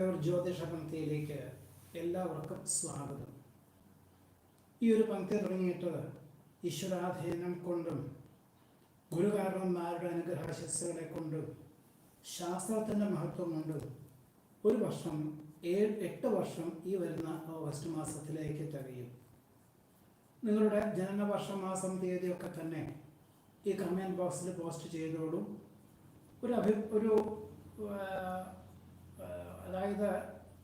ജ്യോതിഷ പങ്ക്തിയിലേക്ക് എല്ലാവർക്കും സ്വാഗതം. ഈ ഒരു പങ്ക്തി തുടങ്ങിയിട്ട് ഈശ്വരാധീനം കൊണ്ടും ഗുരുകാരണന്മാരുടെ അനുഗ്രഹാശസ്സുകളെ കൊണ്ടും ശാസ്ത്രത്തിന്റെ മഹത്വം കൊണ്ടും ഒരു വർഷം ഏഴ് എട്ട് വർഷം ഈ വരുന്ന ഓഗസ്റ്റ് മാസത്തിലേക്ക് തികയും. നിങ്ങളുടെ ജനനവർഷ മാസം തീയതിയൊക്കെ തന്നെ ഈ കമന്റ് ബോക്സിൽ പോസ്റ്റ് ചെയ്തോളും. ഒരു അഭി ഒരു അതായത്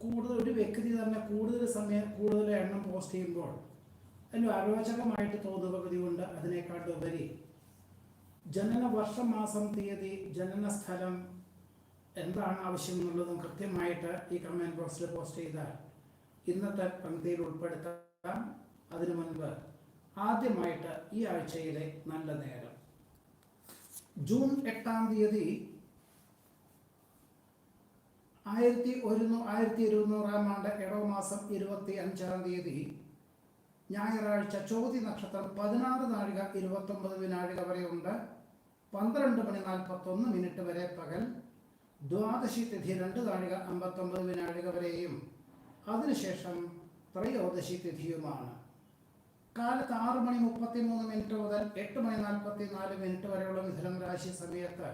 കൂടുതൽ ഒരു വ്യക്തി തന്നെ കൂടുതൽ സമയം കൂടുതൽ എണ്ണം പോസ്റ്റ് ചെയ്യുമ്പോൾ അതിന് അരോചകമായിട്ട് തോന്നുപകുതി കൊണ്ട് അതിനേക്കാളുപരി ജനന വർഷം മാസം തീയതി ജനന സ്ഥലം എന്താണ് ആവശ്യം എന്നുള്ളതും കൃത്യമായിട്ട് ഈ കമന്റ് ബോക്സിൽ പോസ്റ്റ് ചെയ്താൽ ഇന്നത്തെ പങ്ക്തിയിൽ ഉൾപ്പെടുത്താം. അതിനു മുൻപ് ആദ്യമായിട്ട് ഈ ആഴ്ചയിലെ നല്ല നേരം. ജൂൺ എട്ടാം തീയതി ആയിരത്തി ഒരുന്നൂ ആയിരത്തി ഇരുന്നൂറാം ആണ്ട് ഇടവമാസം ഇരുപത്തി അഞ്ചാം തീയതി ഞായറാഴ്ച ചോതി നക്ഷത്രം പതിനാറ് നാഴിക ഇരുപത്തൊമ്പത് വിനാഴിക വരെയുണ്ട് പന്ത്രണ്ട് മണി നാൽപ്പത്തൊന്ന് മിനിറ്റ് വരെ പകൽ. ദ്വാദശി തിഥി രണ്ട് നാഴിക അമ്പത്തൊമ്പത് വിനാഴിക വരെയും. അതിനുശേഷം ത്രയോദശി തിഥിയുമാണ്. കാലത്ത് ആറ് മണി മുപ്പത്തി മൂന്ന് മിനിറ്റ് മുതൽ എട്ട് മണി നാൽപ്പത്തി നാല് മിനിറ്റ് വരെയുള്ള മിഥുനം രാശി സമയത്ത്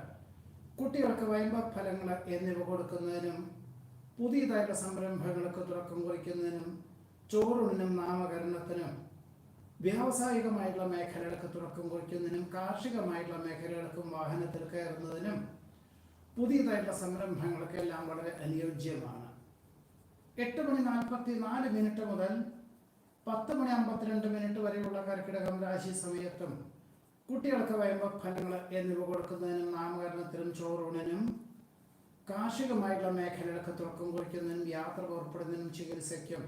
കുട്ടികൾക്ക് വൈമ്പ ഫലങ്ങൾ എന്നിവ കൊടുക്കുന്നതിനും പുതിയതായിട്ട് സംരംഭങ്ങൾക്ക് തുടക്കം കുറിക്കുന്നതിനും ചോറൂണിനും നാമകരണത്തിനും വ്യാവസായികമായിട്ടുള്ള മേഖലകൾക്ക് തുടക്കം കുറിക്കുന്നതിനും കാർഷികമായിട്ടുള്ള മേഖലകൾക്കും വാഹനത്തിൽ കയറുന്നതിനും പുതിയതായിട്ടുള്ള സംരംഭങ്ങൾക്കെല്ലാം വളരെ അനുയോജ്യമാണ്. എട്ട് മണി നാൽപ്പത്തി നാല് മിനിറ്റ് മുതൽ പത്ത് മണി അമ്പത്തിരണ്ട് മിനിറ്റ് വരെയുള്ള കർക്കിടകം രാശി സമയത്തും കുട്ടികൾക്ക് വരുമ്പോൾ ഫലങ്ങൾ എന്നിവ കൊടുക്കുന്നതിനും നാമകരണത്തിനും ചോറൂണിനും കാർഷികമായിട്ടുള്ള മേഖലകൾക്ക് തുറക്കം കുറിക്കുന്നതിനും യാത്ര പുറപ്പെടുന്നതിനും ചികിത്സയ്ക്കും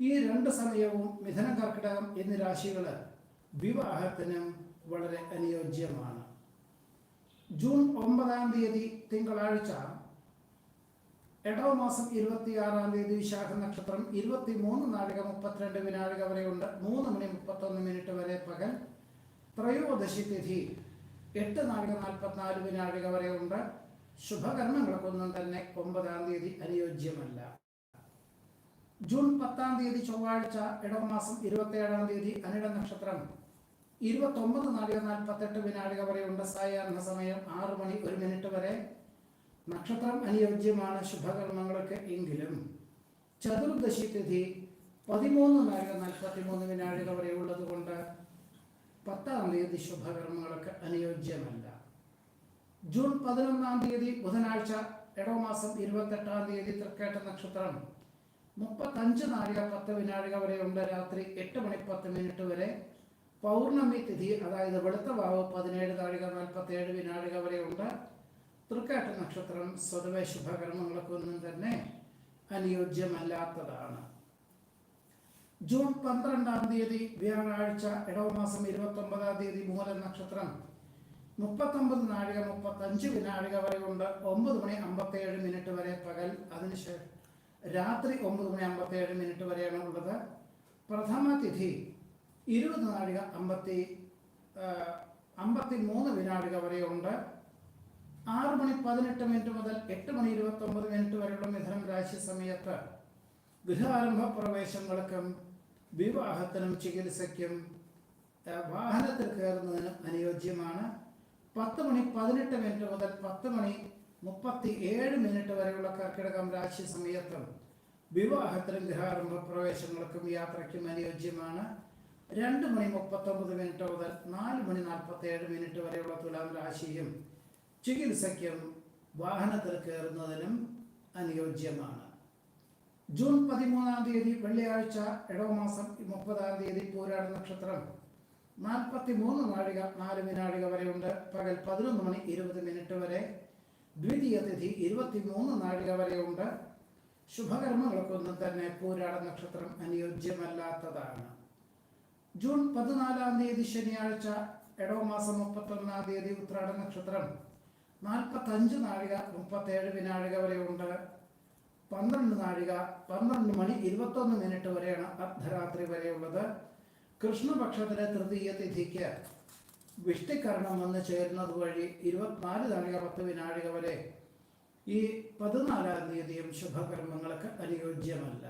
ഈ രണ്ട് സമയവും മിഥുനം കർക്കിടകം എന്നീ രാശികൾ വിവാഹത്തിനും വളരെ അനുയോജ്യമാണ്. ജൂൺ ഒമ്പതാം തീയതി തിങ്കളാഴ്ച എടവ മാസം ഇരുപത്തിയാറാം തീയതി വിശാഖ നക്ഷത്രം ഇരുപത്തി മൂന്ന് നാഴിക മുപ്പത്തിരണ്ട് വിനാഴിക വരെയുണ്ട്. മൂന്ന് മണി മുപ്പത്തൊന്ന് മിനിറ്റ് വരെ പകൽ ത്രയോദശി തിഥി എട്ട് നാഴിക നാൽപ്പത്തിനാല് വിനാഴിക ഉണ്ട് ശുഭകർമ്മങ്ങൾക്കൊന്നും തന്നെ ഒമ്പതാം തീയതി അനുയോജ്യമല്ല. ജൂൺ പത്താം തീയതി ചൊവ്വാഴ്ച ഇടവമാസം ഇരുപത്തിയേഴാം തീയതി അനിട നക്ഷത്രം ഇരുപത്തൊമ്പത് നാഴിക നാൽപ്പത്തെട്ട് വിനാഴിക വരെ ഉണ്ട് സായാഹ്ന സമയം ആറ് മണി ഒരു മിനിറ്റ് വരെ. നക്ഷത്രം അനുയോജ്യമാണ് ശുഭകർമ്മങ്ങൾക്ക് എങ്കിലും. ചതുർദശി തിഥി പതിമൂന്ന് നാഴിക നാൽപ്പത്തി മൂന്ന് വിനാഴിക വരെ ഉള്ളത് കൊണ്ട് പത്താം തീയതി ശുഭകർമ്മങ്ങൾക്ക് അനുയോജ്യമല്ല. ജൂൺ പതിനൊന്നാം തീയതി ബുധനാഴ്ച ഇടവമാസം ഇരുപത്തെട്ടാം തീയതി തൃക്കേട്ട നക്ഷത്രം. മുപ്പത്തഞ്ച് നാഴിക പത്ത് വിനാഴിക വരെയുണ്ട് രാത്രി എട്ട് മണി പത്ത് മിനിറ്റ് വരെ. പൗർണമി തിഥി അതായത് വെളുത്ത വാവ് പതിനേഴ് നാഴിക നാൽപ്പത്തി ഏഴ് വിനാഴിക വരെയുണ്ട്. തൃക്കാട്ട നക്ഷത്രം സ്വതവേ ശുഭകർമ്മങ്ങൾക്കൊന്നും തന്നെ അനുയോജ്യമല്ലാത്തതാണ്. ജൂൺ പന്ത്രണ്ടാം തീയതി വ്യാഴാഴ്ച ഇടവമാസം ഇരുപത്തി ഒമ്പതാം തീയതി മൂല നക്ഷത്രം. മുപ്പത്തൊമ്പത് നാഴിക മുപ്പത്തഞ്ച് വിനാഴിക വരെ ഉണ്ട്. ഒമ്പത് മണി അമ്പത്തേഴ് മിനിറ്റ് വരെ പകൽ. അതിനുശേഷം രാത്രി ഒമ്പത് മണി അമ്പത്തേഴ് മിനിറ്റ് വരെയാണ് ഉള്ളത്. പ്രഥമ തിഥി ഇരുപത് നാഴിക അമ്പത്തി അമ്പത്തി മൂന്ന് വിനാഴിക വരെയുണ്ട് ആറ് മണി പതിനെട്ട് മിനിറ്റ് മുതൽ എട്ട് മണി ഇരുപത്തി ഒമ്പത് മിനിറ്റ് വരെയുള്ള മിഥുനം രാശി സമയത്ത് ഗൃഹാരംഭ പ്രവേശങ്ങൾക്കും വിവാഹത്തിനും ചികിത്സയ്ക്കും വാഹനത്തിൽ കയറുന്നതിനും അനുയോജ്യമാണ് പത്ത് മണി പതിനെട്ട് മിനിറ്റ് മുതൽ പത്ത് മണി മുപ്പത്തി ഏഴ് മിനിറ്റ് വരെയുള്ള കർക്കിടകം രാശി സമയത്തും വിവാഹത്തിനും ഗൃഹാരംഭ പ്രവേശങ്ങൾക്കും യാത്രയ്ക്കും അനുയോജ്യമാണ്. രണ്ട് മണി മുപ്പത്തൊമ്പത് മിനിറ്റ് മുതൽ നാല് മണി നാൽപ്പത്തി ഏഴ് മിനിറ്റ് വരെയുള്ള തുലാം രാശിയും ചികിത്സയ്ക്കും വാഹനത്തിൽ കയറുന്നതിനും അനുയോജ്യമാണ്. ജൂൺ പതിമൂന്നാം തീയതി വെള്ളിയാഴ്ച ഇടവമാസം മുപ്പതാം തീയതി പൂരാട നക്ഷത്രം. നാൽപ്പത്തി മൂന്ന് നാഴിക നാല് വിനാഴിക വരെയുണ്ട്. പകൽ പതിനൊന്ന് മണി ഇരുപത് മിനിറ്റ് വരെ. ദ്വിതീയ തിഥി ഇരുപത്തി മൂന്ന് നാഴിക വരെയുണ്ട്. ശുഭകർമ്മങ്ങൾക്കൊന്നും തന്നെ പൂരാട നക്ഷത്രം അനുയോജ്യമല്ലാത്തതാണ്. ജൂൺ പതിനാലാം തീയതി ശനിയാഴ്ച ഇടവമാസം മുപ്പത്തൊന്നാം തീയതി ഉത്രാട നക്ഷത്രം. നാൽപ്പത്തഞ്ച് നാഴിക മുപ്പത്തേഴ് വിനാഴിക വരെയുണ്ട്. പന്ത്രണ്ട് നാഴിക പന്ത്രണ്ട് മണി ഇരുപത്തൊന്ന് മിനിറ്റ് വരെയാണ് അർദ്ധരാത്രി വരെയുള്ളത്. കൃഷ്ണപക്ഷത്തിലെ തൃതീയ തിഥിക്ക് വിഷ്ടിക്കരണം വന്ന് ചേരുന്നത് വഴി ഇരുപത്തിനാല് നാഴിക പത്ത് വിനാഴിക വരെ ഈ പതിനാലാം തീയതിയും ശുഭകർമ്മങ്ങൾക്ക് അനുയോജ്യമല്ല.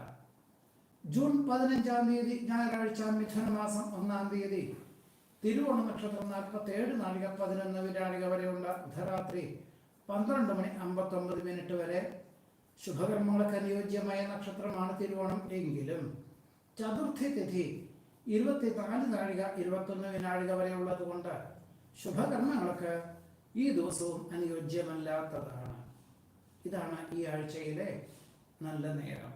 ജൂൺ പതിനഞ്ചാം തീയതി ഞായറാഴ്ച മിഥുനമാസം ഒന്നാം തീയതി തിരുവോണ നക്ഷത്രം നാൽപ്പത്തി ഏഴ് നാഴിക പതിനൊന്ന് വിനാഴിക വരെയുള്ള അർദ്ധരാത്രി പന്ത്രണ്ട് മണി അമ്പത്തൊമ്പത് മിനിറ്റ് വരെ ശുഭകർമ്മങ്ങൾക്ക് അനുയോജ്യമായ നക്ഷത്രമാണ് തിരുവോണം എങ്കിലും ചതുർത്ഥി തിഥി ഇരുപത്തിനാല് നാഴിക ഇരുപത്തൊന്ന് വിനാഴിക വരെ ഉള്ളതുകൊണ്ട് ശുഭകർമ്മങ്ങൾക്ക് ഈ ദിവസവും അനുയോജ്യമല്ലാത്തതാണ്. ഇതാണ് ഈ ആഴ്ചയിലെ നല്ല നേരം.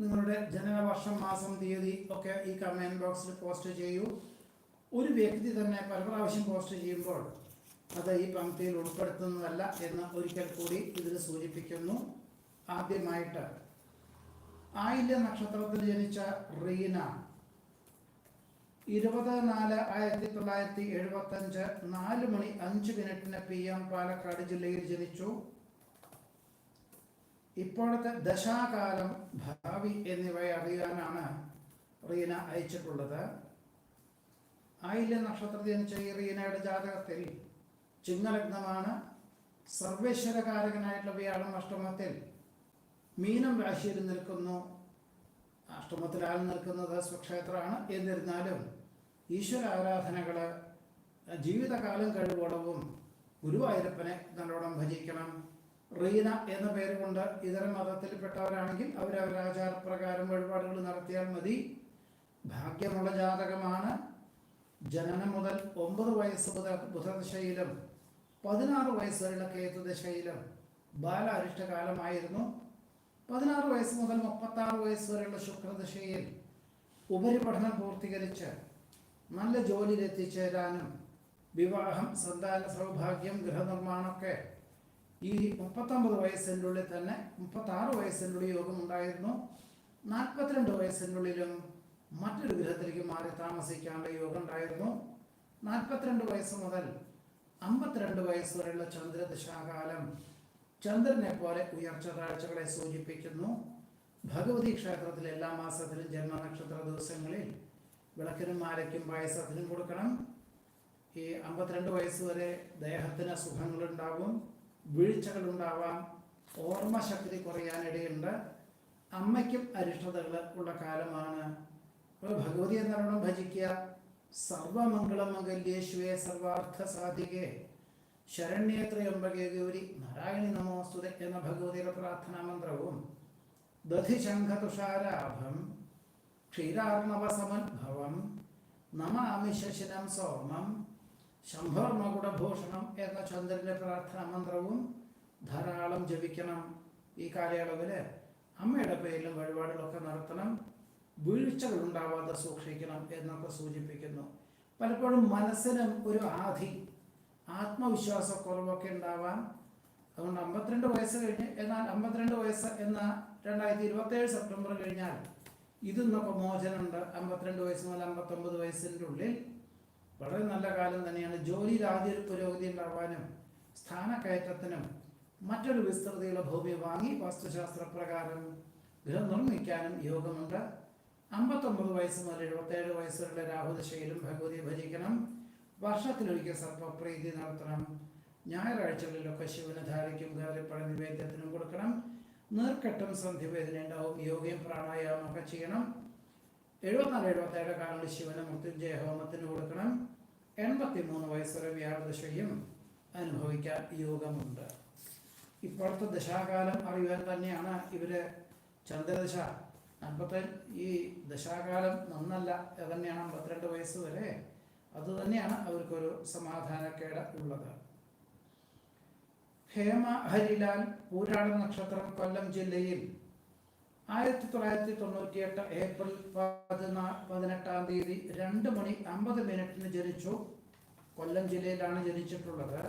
നിങ്ങളുടെ ജനനവർഷം മാസം തീയതി ഒക്കെ ഈ കമന്റ് ബോക്സിൽ പോസ്റ്റ് ചെയ്യൂ. ഒരു വ്യക്തി തന്നെ പല പ്രാവശ്യം പോസ്റ്റ് ചെയ്യുമ്പോൾ അത് ഈ പംക്തിയിൽ ഉൾപ്പെടുത്തുന്നതല്ല എന്ന് ഒരിക്കൽ കൂടി ഇതിൽ സൂചിപ്പിക്കുന്നു. ആദ്യമായിട്ട് ആയില്യ നക്ഷത്രത്തിൽ ജനിച്ച റീന ഇരുപത് നാല് ആയിരത്തി തൊള്ളായിരത്തി എഴുപത്തി അഞ്ച് നാല് മണി അഞ്ച് മിനിറ്റിന് പി എം പാലക്കാട് ജില്ലയിൽ ജനിച്ചു. ഇപ്പോഴത്തെ ദശാകാലം ഭാവി എന്നിവയെ അറിയാനാണ് റീന അയച്ചിട്ടുള്ളത്. ആയില്യ നക്ഷത്രത്തിൽ ജനിച്ച ഈ റീനയുടെ ജാതകത്തിൽ ചിങ്ങലഗ്നമാണ് സർവേശ്വരകാരകനായിട്ടുള്ള വ്യാഴം അഷ്ടമത്തിൽ മീനം രാശിയിൽ നിൽക്കുന്നു. അഷ്ടമത്തിൽ ആൾ നിൽക്കുന്നത്? സ്വക്ഷേത്രമാണ്. എന്നിരുന്നാലും ഈശ്വര ആരാധനകൾ ജീവിതകാലം കഴിവോളവും ഗുരുവായൂരപ്പനെ നല്ലോണം ഭജിക്കണം. റീന എന്ന പേരുകൊണ്ട് ഇതര മതത്തിൽപ്പെട്ടവരാണെങ്കിൽ അവരവരുടെ ആചാരപ്രകാരം വഴിപാടുകൾ നടത്തിയാൽ മതി. ഭാഗ്യമുള്ള ജാതകമാണ്. ജനനം മുതൽ ഒമ്പത് വയസ്സ് മുതൽ ബുധദശയിലും പതിനാറ് വയസ്സ് വരെയുള്ള കേതുദശയിലും ബാലാരിഷ്ടകാലമായിരുന്നു. പതിനാറ് വയസ്സ് മുതൽ മുപ്പത്തി ആറ് വയസ്സ് വരെയുള്ള ശുക്രദശയിൽ ഉപരിപഠനം പൂർത്തീകരിച്ച് നല്ല ജോലിയിൽ എത്തിച്ചേരാനും വിവാഹം സന്താന സൗഭാഗ്യം ഗൃഹനിർമ്മാണമൊക്കെ ഈ മുപ്പത്തൊമ്പത് വയസ്സിന്റെ ഉള്ളിൽ തന്നെ മുപ്പത്തി ആറ് വയസ്സിന്റെ ഉള്ളിൽ യോഗം ഉണ്ടായിരുന്നു നാൽപ്പത്തിരണ്ട് വയസ്സിന്റെ ഉള്ളിലും മറ്റൊരു ഗൃഹത്തിലേക്ക് മാറി താമസിക്കാനുള്ള യോഗം ഉണ്ടായിരുന്നു നാൽപ്പത്തിരണ്ട് വയസ്സ് മുതൽ അമ്പത്തിരണ്ട് വയസ്സ് വരെയുള്ള ചന്ദ്രദശാകാലം ചന്ദ്രനെ പോലെ ഉയർച്ച താഴ്ചകളെ സൂചിപ്പിക്കുന്നു. ഭഗവതി ക്ഷേത്രത്തിൽ എല്ലാ മാസത്തിലും ജന്മനക്ഷത്ര ദിവസങ്ങളിൽ വിളക്കിനും മാലയ്ക്കും പായസത്തിനും കൊടുക്കണം. ഈ അമ്പത്തിരണ്ട് വയസ്സ് വരെ ദേഹത്തിന് സുഖങ്ങളുണ്ടാവും വീഴ്ചകളുണ്ടാവാം ഓർമ്മശക്തി കുറയാനിടയുണ്ട് അമ്മയ്ക്കും അരിഷ്ടതകൾ ഉള്ള കാലമാണ്. അപ്പോൾ ഭഗവതി എന്നറിയണം ഭജിക്കുക സർവമംഗളമംഗല്യേശ്വേ സർവാർത്ഥ സാധികേ ശരണ്യേത്രയൊമ്പകേ ഗൗരി നാരായണി നമോസ്തുത എന്ന ഭഗവതിയുടെ പ്രാർത്ഥനാ മന്ത്രവും. ദധിശംഖതുഷാരാഭം ക്ഷീരാർണവസമദ്ഭവം നമാമി ശശിനം സോമം ശംഭർമകുടഭൂഷണം എന്ന ചന്ദ്രന്റെ പ്രാർത്ഥനാ മന്ത്രവും ധാരാളം ജപിക്കണം. ഈ കാലയളവിൽ അമ്മയുടെ പേരിലും വഴിപാടുകളൊക്കെ നടത്തണം. വീഴ്ചകൾ ഉണ്ടാവാതെ സൂക്ഷിക്കണം എന്നൊക്കെ സൂചിപ്പിക്കുന്നു. പലപ്പോഴും മനസ്സിനും ഒരു ആധി ആത്മവിശ്വാസക്കുറവൊക്കെ ഉണ്ടാവാം. അതുകൊണ്ട് അമ്പത്തിരണ്ട് വയസ്സ് കഴിഞ്ഞ് എന്നാൽ അമ്പത്തിരണ്ട് വയസ്സ് എന്ന രണ്ടായിരത്തി ഇരുപത്തേഴ് സെപ്റ്റംബർ കഴിഞ്ഞാൽ ഇതിൽ നിന്നൊക്കെ മോചനമുണ്ട്. അമ്പത്തിരണ്ട് വയസ്സ് മുതൽ അമ്പത്തൊമ്പത് വയസ്സിന്റെ ഉള്ളിൽ വളരെ നല്ല കാലം തന്നെയാണ്. ജോലിയിൽ ആദ്യ പുരോഗതി ഉണ്ടാവാനും സ്ഥാനക്കയറ്റത്തിനും മറ്റൊരു വിസ്തൃതിയുള്ള ഭൂമി വാങ്ങി വാസ്തുശാസ്ത്ര പ്രകാരം ഗൃഹം നിർമ്മിക്കാനും യോഗമുണ്ട്. അമ്പത്തൊമ്പത് വയസ്സ് മുതൽ എഴുപത്തേഴ് വയസ്സ് വരെയുള്ള രാഹുദശയിലും ഭഗവതിയെ ഭജിക്കണം. വർഷത്തിലൊരിക്കൽ സർപ്പപ്രീതി നടത്തണം. ഞായറാഴ്ചകളിലൊക്കെ ശിവന് ധാരയ്ക്കും ഗൗരിപ്പഴ നിവേദ്യത്തിനും കൊടുക്കണം. നീർക്കെട്ടും സന്ധിവേദന ഉണ്ടാവും യോഗയും പ്രാണായാമം ഒക്കെ ചെയ്യണം. എഴുപത്തിനാല് എഴുപത്തേഴ് കാലങ്ങളിൽ ശിവന് മൃത്യുഞ്ജയ ഹോമത്തിന് കൊടുക്കണം. എൺപത്തി മൂന്ന് വയസ്സുവരെ വ്യാഴദശയും അനുഭവിക്കാൻ യോഗമുണ്ട്. ഇപ്പോഴത്തെ ദശാകാലം അറിയുവാൻ തന്നെയാണ് ഇവർ ചന്ദ്രദശ അമ്പത്തി ഈ ദശാകാലം നന്നല്ല തന്നെയാണ് അമ്പത്തിരണ്ട് വയസ്സ് വരെ. അത് തന്നെയാണ് അവർക്കൊരു സമാധാനക്കേട് ഉള്ളത്. ഹേമ ഹരിലാൽ പൂരാട നക്ഷത്രം കൊല്ലം ജില്ലയിൽ ആയിരത്തി തൊള്ളായിരത്തി തൊണ്ണൂറ്റി എട്ട് ഏപ്രിൽ പതിനാ പതിനെട്ടാം തീയതി രണ്ട് മണി അമ്പത് മിനിറ്റിന് ജനിച്ചു. കൊല്ലം ജില്ലയിലാണ് ജനിച്ചിട്ടുള്ളത്.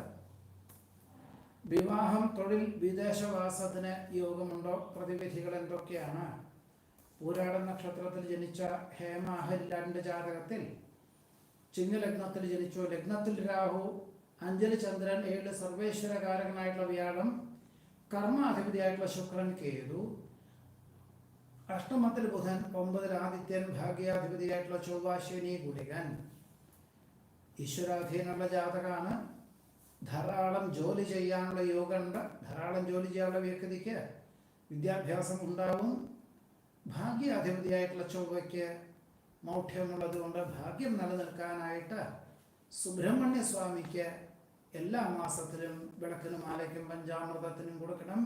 വിവാഹം തൊഴിൽ വിദേശവാസത്തിന് യോഗമുണ്ടോ? പ്രതിവിധികൾ എന്തൊക്കെയാണ്? പൂരാട നക്ഷത്രത്തിൽ ജനിച്ച ഹേമ ഹരിലാലിന്റെ ജാതകത്തിൽ ചിങ്ങലഗ്നത്തിൽ ജനിച്ചു. ലഗ്നത്തിൽ രാഹു അഞ്ജലി ചന്ദ്രൻ ഏഴ് സർവേശ്വരകാരകനായിട്ടുള്ള വ്യാഴം കർമാധിപതിയായിട്ടുള്ള ശുക്രൻ കേതു അഷ്ടമത്തിൽ ബുധൻ ഒമ്പതിൽ ആദിത്യൻ ഭാഗ്യാധിപതിയായിട്ടുള്ള ചൊവ്വാശ്വനി ഗുളികൻ ഈശ്വരാധീനമുള്ള ജാതകാണ്. ധാരാളം ജോലി ചെയ്യാനുള്ള യോഗമുണ്ട്. ധാരാളം ജോലി ചെയ്യാനുള്ള വ്യക്തിക്ക് വിദ്യാഭ്യാസം ഉണ്ടാവും. ഭാഗ്യാധിപതിയായിട്ടുള്ള ചൊവ്വയ്ക്ക് മൗഢ്യമുള്ളത് കൊണ്ട് ഭാഗ്യം നിലനിൽക്കാനായിട്ട് സുബ്രഹ്മണ്യ സ്വാമിക്ക് എല്ലാ മാസത്തിലും വിളക്കിനും മാലയ്ക്കും പഞ്ചാമൃതത്തിനും കൊടുക്കണം.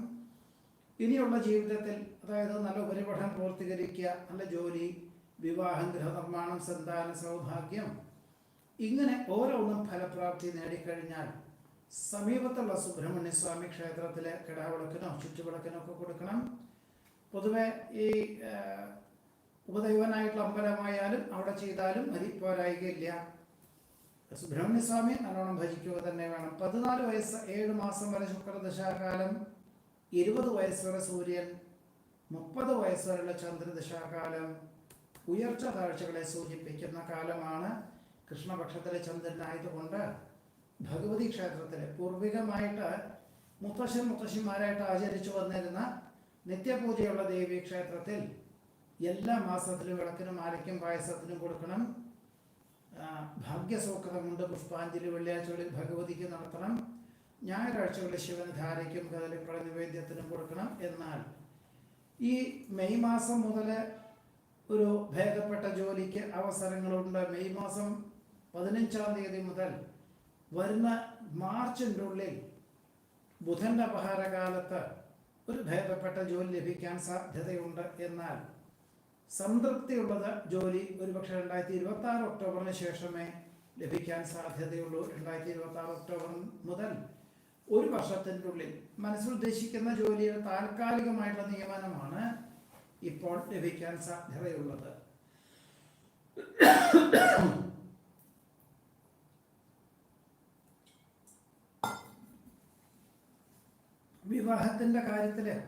ഇനിയുള്ള ജീവിതത്തിൽ അതായത് നല്ല ഉപരിപഠനം പൂർത്തീകരിക്കുക നല്ല ജോലി വിവാഹം ഗൃഹനിർമ്മാണം സന്താന സൗഭാഗ്യം ഇങ്ങനെ ഓരോന്നും ഫലപ്രാപ്തി നേടിക്കഴിഞ്ഞാൽ സമീപത്തുള്ള സുബ്രഹ്മണ്യ സ്വാമി ക്ഷേത്രത്തിലെ കിടാവിളക്കിനോ ചുറ്റുവിളക്കിനോ ഒക്കെ കൊടുക്കണം. പൊതുവെ ഈ ഉപദൈവനായിട്ടുള്ള അമ്പലമായാലും അവിടെ ചെയ്താലും മതി പോരായികയില്ല. സുബ്രഹ്മണ്യസ്വാമി നല്ലോണം ഭജിക്കുക തന്നെ വേണം. പതിനാല് വയസ്സ് ഏഴ് മാസം വരെ ശുക്രദശാകാലം ഇരുപത് വയസ്സ് വരെ സൂര്യൻ മുപ്പത് വയസ്സ് വരെയുള്ള ചന്ദ്രദശാകാലം ഉയർച്ച താഴ്ചകളെ സൂചിപ്പിക്കുന്ന കാലമാണ് കൃഷ്ണപക്ഷത്തിലെ ചന്ദ്രനായതുകൊണ്ട് ഭഗവതി ക്ഷേത്രത്തിലെ പൂർവികമായിട്ട് മുത്തശ്ശൻ മുത്തശ്ശിമാരായിട്ട് ആചരിച്ചു വന്നിരുന്ന നിത്യപൂജയുള്ള ദേവി ക്ഷേത്രത്തിൽ എല്ലാ മാസത്തിലും വിളക്കിനും ആരയ്ക്കും പായസത്തിനും കൊടുക്കണം. കൊണ്ട് പുഷ്പാഞ്ജലി വെള്ളിയാഴ്ചകളിൽ ഭഗവതിക്ക് നടത്തണം. ഞായറാഴ്ചകളിൽ ശിവന് ധാരയ്ക്കും കഥലി നിവേദ്യത്തിനും കൊടുക്കണം. എന്നാൽ ഈ മെയ് മാസം മുതൽ ഒരു ഭേദപ്പെട്ട ജോലിക്ക് അവസരങ്ങളുണ്ട്. മെയ് മാസം പതിനഞ്ചാം തീയതി മുതൽ വരുന്ന മാർച്ചിന്റെ ഉള്ളിൽ ബുധന്റെ അപഹാരകാലത്ത് ഒരു ഭേദപ്പെട്ട ജോലി ലഭിക്കാൻ സാധ്യതയുണ്ട് എന്നാൽ സംതൃപ്തിയുള്ളത് ജോലി ഒരുപക്ഷെ രണ്ടായിരത്തി ഇരുപത്തി ആറ് ഒക്ടോബറിന് ശേഷമേ ലഭിക്കാൻ സാധ്യതയുള്ളൂ. രണ്ടായിരത്തി ഇരുപത്തി ആറ് ഒക്ടോബർ മുതൽ ഒരു വർഷത്തിന്റെ ഉള്ളിൽ മനസ്സുദ്ദേശിക്കുന്ന ജോലിയുടെ താൽക്കാലികമായിട്ടുള്ള നിയമനമാണ് ഇപ്പോൾ ലഭിക്കാൻ സാധ്യതയുള്ളത്. വിവാഹത്തിന്റെ കാര്യത്തിൽ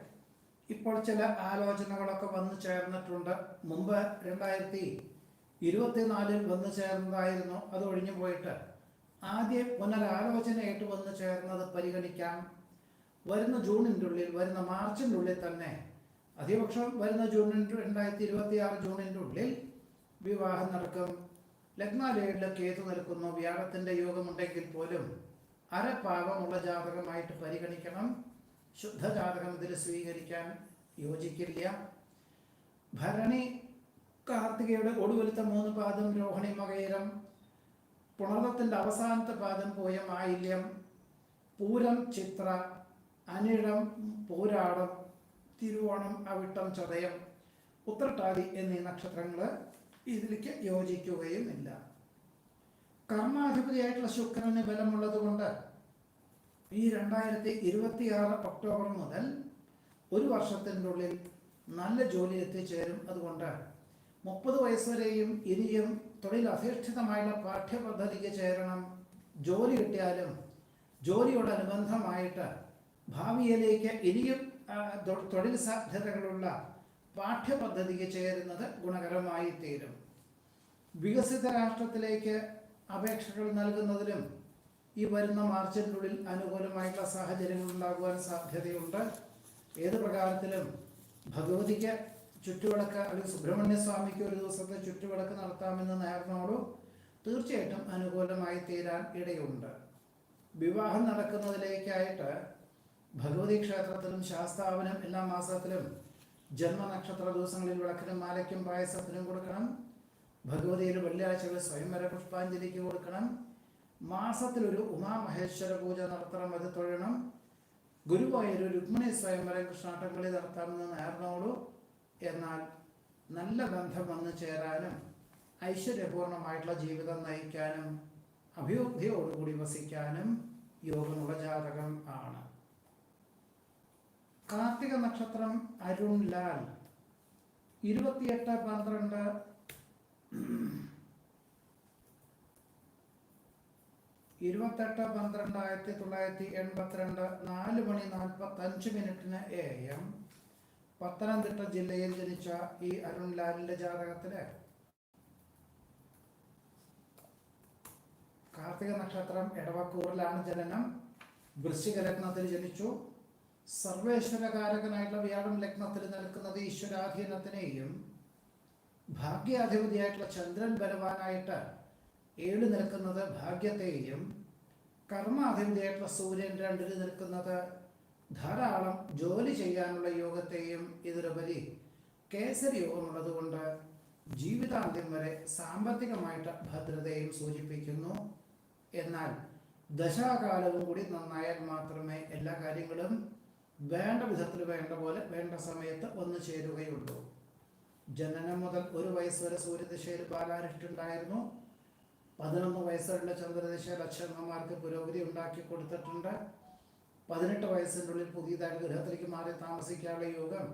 ഇപ്പോൾ ചില ആലോചനകളൊക്കെ വന്നു ചേർന്നിട്ടുണ്ട്. മുമ്പ് രണ്ടായിരത്തി ഇരുപത്തിനാലിൽ വന്നു ചേർന്നതായിരുന്നു. അത് ഒഴിഞ്ഞു പോയിട്ട് ആദ്യം പുനരാലോചനയായിട്ട് വന്നു ചേർന്നത് പരിഗണിക്കാം. വരുന്ന ജൂണിന്റെ ഉള്ളിൽ വരുന്ന മാർച്ചിന്റെ ഉള്ളിൽ തന്നെ അധിപക്ഷം വരുന്ന ജൂണിൻ രണ്ടായിരത്തി ഇരുപത്തി ആറ് ജൂണിന്റെ ഉള്ളിൽ വിവാഹം നടക്കും. ലഗ്നാലയയിൽ കേതു നിൽക്കുന്നു. വ്യാഴത്തിന്റെ യോഗമുണ്ടെങ്കിൽ പോലും അരപാകമുള്ള ജാതകമായിട്ട് പരിഗണിക്കണം. ശുദ്ധ ജാതകം ഇതിൽ സ്വീകരിക്കാൻ യോജിക്കില്ല. ഭരണി കാർത്തികയുടെ ഒടുവിലത്തെ മൂന്ന് പാദം രോഹിണി മകയിരം പുണർവത്തിന്റെ അവസാനത്തെ പാദം പോയ മാലിന്യം പൂരം ചിത്ര അനിഴം പൂരാടം തിരുവോണം അവിട്ടം ചതയം ഉത്രട്ടാതി എന്നീ നക്ഷത്രങ്ങൾ ഇതിലേക്ക് യോജിക്കുകയുമില്ല. കർമാധിപതിയായിട്ടുള്ള ശുക്രന് ബലമുള്ളത് കൊണ്ട് ഈ രണ്ടായിരത്തി ഇരുപത്തി ആറ് ഒക്ടോബർ മുതൽ ഒരു വർഷത്തിന്റെ ഉള്ളിൽ നല്ല ജോലി എത്തിച്ചേരും അതുകൊണ്ട് മുപ്പത് വയസ്സുവരെയും ഇനിയും തൊഴിലധിഷ്ഠിതമായുള്ള പാഠ്യപദ്ധതിക്ക് ചേരണം. ജോലി കിട്ടിയാലും ജോലിയോടനുബന്ധമായിട്ട് ഭാവിയിലേക്ക് ഇനിയും തൊഴിൽ സാധ്യതകളുള്ള പാഠ്യപദ്ധതിക്ക് ചേരുന്നത് ഗുണകരമായി തീരും വികസിത രാഷ്ട്രത്തിലേക്ക് അപേക്ഷകൾ നൽകുന്നതിലും ഈ വരുന്ന മാർച്ചിനുള്ളിൽ അനുകൂലമായിട്ടുള്ള സാഹചര്യങ്ങൾ ഉണ്ടാകുവാൻ സാധ്യതയുണ്ട്. ഏത് പ്രകാരത്തിലും ഭഗവതിക്ക് ചുറ്റുവിളക്ക് അല്ലെങ്കിൽ സുബ്രഹ്മണ്യ സ്വാമിക്ക് ഒരു ദിവസത്തെ ചുറ്റുവിളക്ക് നടത്താമെന്ന് നേർന്നോളൂ. തീർച്ചയായിട്ടും അനുകൂലമായി തീരാൻ ഇടയുണ്ട്. വിവാഹം നടക്കുന്നതിലേക്കായിട്ട് ഭഗവതി ക്ഷേത്രത്തിലും ശാസ്താവിനും എല്ലാ മാസത്തിലും ജന്മനക്ഷത്ര ദിവസങ്ങളിൽ വിളക്കിനും മാലയ്ക്കും പായസത്തിനും കൊടുക്കണം. ഭഗവതിയിൽ വെള്ളിയാഴ്ചകളിൽ സ്വയംവര പുഷ്പാഞ്ജലിക്ക് കൊടുക്കണം. മാസത്തിലൊരു ഉമാമഹേശ്വര പൂജ നടത്തണം. അത് തൊഴണം. ഗുരുവായൂർ രുക്മിണി സ്വയംവര കൃഷ്ണാട്ടങ്ങളി നടത്താമെന്ന് നേർന്നോളൂ. എന്നാൽ നല്ല ബന്ധം വന്നു ചേരാനും ഐശ്വര്യപൂർണമായിട്ടുള്ള ജീവിതം നയിക്കാനും അഭിവൃദ്ധിയോടുകൂടി വസിക്കാനും യോഗമുള്ള ജാതകം ആണ്. കാർത്തിക നക്ഷത്രം അരുൺ ലാൽ. ഇരുപത്തിയെട്ട് പന്ത്രണ്ട് ഇരുപത്തെട്ട് പന്ത്രണ്ട് ആയിരത്തി തൊള്ളായിരത്തി എൺപത്തിരണ്ട് നാല് മണി നാൽപ്പത്തി അഞ്ച് മിനിറ്റിന് എ എം പത്തനംതിട്ട ജില്ലയിൽ ജനിച്ച ഈ അരുൺലാലിന്റെ ജാതകത്തിൽ കാർത്തിക നക്ഷത്രം എടവക്കൂറിലാണ് ജനനം. വൃശ്ചിക ലഗ്നത്തിൽ ജനിച്ചു. സർവേശ്വരകാരകനായിട്ടുള്ള വ്യാഴം ലഗ്നത്തിൽ നിൽക്കുന്നത് ഈശ്വരാധീനത്തിനെയും ഭാഗ്യാധിപതിയായിട്ടുള്ള ചന്ദ്രൻ ബലവാനായിട്ട് ഏഴ് നിൽക്കുന്നത് ഭാഗ്യത്തെയും കർമാധിപതിയായിട്ടുള്ള സൂര്യൻ രണ്ടിൽ നിൽക്കുന്നത് ധാരാളം ജോലി ചെയ്യാനുള്ള യോഗത്തെയും ഇതിലുപരി കേസരി യോഗമുള്ളതുകൊണ്ട് ജീവിതാന്ത്യം വരെ സാമ്പത്തികമായിട്ട് ഭദ്രതയും സൂചിപ്പിക്കുന്നു. എന്നാൽ ദശാകാലവും കൂടി നന്നായാൽ മാത്രമേ എല്ലാ കാര്യങ്ങളും വേണ്ട വിധത്തിൽ വേണ്ട പോലെ വേണ്ട സമയത്ത് ഒന്നു ചേരുകയുള്ളൂ. ജനനം മുതൽ ഒരു വയസ്സ് വരെ സൂര്യദശയിൽ ബാലാരിഷ്ടുണ്ടായിരുന്നു പതിനൊന്ന് വയസ്സുള്ള ചന്ദ്രദേശ ലക്ഷണന്മാർക്ക് പുരോഗതി ഉണ്ടാക്കി കൊടുത്തിട്ടുണ്ട്. പതിനെട്ട് വയസ്സിനുള്ളിൽ ഉള്ളിൽ പുതിയതായിട്ട് ഗൃഹത്തിലേക്ക് മാറി താമസിക്കാനുള്ള യോഗം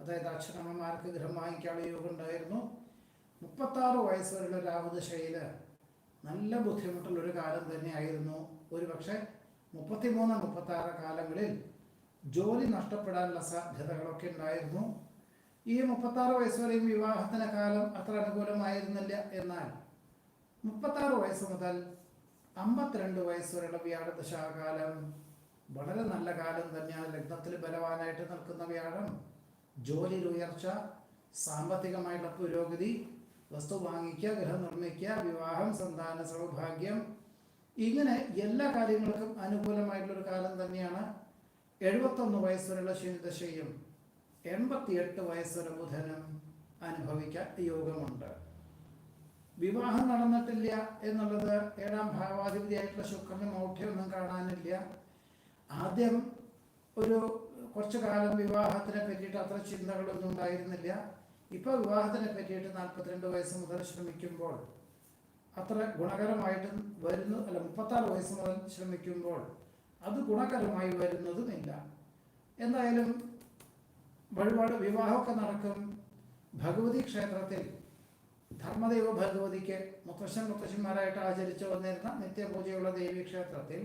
അതായത് അക്ഷരമ്മമാർക്ക് ഗൃഹം വാങ്ങിക്കാനുള്ള യോഗം ഉണ്ടായിരുന്നു. മുപ്പത്താറ് വയസ്സ് വരെയുള്ള രാഹുദശയിൽ നല്ല ബുദ്ധിമുട്ടുള്ള ഒരു കാലം തന്നെയായിരുന്നു. ഒരു പക്ഷേ മുപ്പത്തിമൂന്ന് മുപ്പത്താറ് കാലങ്ങളിൽ ജോലി നഷ്ടപ്പെടാനുള്ള സാധ്യതകളൊക്കെ ഉണ്ടായിരുന്നു. ഈ മുപ്പത്താറ് വയസ്സ് വരെയും വിവാഹത്തിന് കാലം അത്ര അനുകൂലമായിരുന്നില്ല. എന്നാൽ മുപ്പത്താറ് വയസ്സ് മുതൽ അമ്പത്തിരണ്ട് വയസ്സ് വരെയുള്ള വ്യാഴദശാകാലം വളരെ നല്ല കാലം തന്നെയാണ് ലഗ്നത്തിൽ ബലവാനായിട്ട് നിൽക്കുന്ന വ്യാഴം. ജോലിയിൽ ഉയർച്ച സാമ്പത്തികമായിട്ടുള്ള പുരോഗതി വസ്തു വാങ്ങിക്കുക ഗൃഹം നിർമ്മിക്കുക വിവാഹം സന്താന സൗഭാഗ്യം ഇങ്ങനെ എല്ലാ കാര്യങ്ങൾക്കും അനുകൂലമായിട്ടുള്ളൊരു കാലം തന്നെയാണ് എഴുപത്തൊന്ന് വയസ്സ് വരെയുള്ള ശനിദശയും എൺപത്തിയെട്ട് വയസ്സ് വരെ ബുധനും അനുഭവിക്കാൻ യോഗമുണ്ട്. വിവാഹം നടന്നിട്ടില്ല എന്നുള്ളത് ഏഴാം ഭാവാധിപതിയായിട്ടുള്ള ശുക്രന് മൗഢ്യമൊന്നും കാണാനില്ല. ആദ്യം ഒരു കുറച്ചു കാലം വിവാഹത്തിനെ പറ്റിയിട്ട് അത്ര ചിന്തകളൊന്നും ഉണ്ടായിരുന്നില്ല. ഇപ്പോൾ വിവാഹത്തിനെ പറ്റിയിട്ട് നാൽപ്പത്തിരണ്ട് വയസ്സ് മുതൽ ശ്രമിക്കുമ്പോൾ അത്ര ഗുണകരമായിട്ട് വരുന്നു അല്ല മുപ്പത്താറ് വയസ്സ് മുതൽ ശ്രമിക്കുമ്പോൾ അത് ഗുണകരമായി വരുന്നതുമില്ല. എന്തായാലും വഴിപാട് വിവാഹമൊക്കെ നടക്കും. ഭഗവതി ക്ഷേത്രത്തിൽ ധർമ്മദൈവ ഭഗവതിക്ക് മുത്തശ്ശൻ മുത്തശ്ശന്മാരായിട്ട് ആചരിച്ചു വന്നിരുന്ന നിത്യപൂജയുള്ള ദേവി ക്ഷേത്രത്തിൽ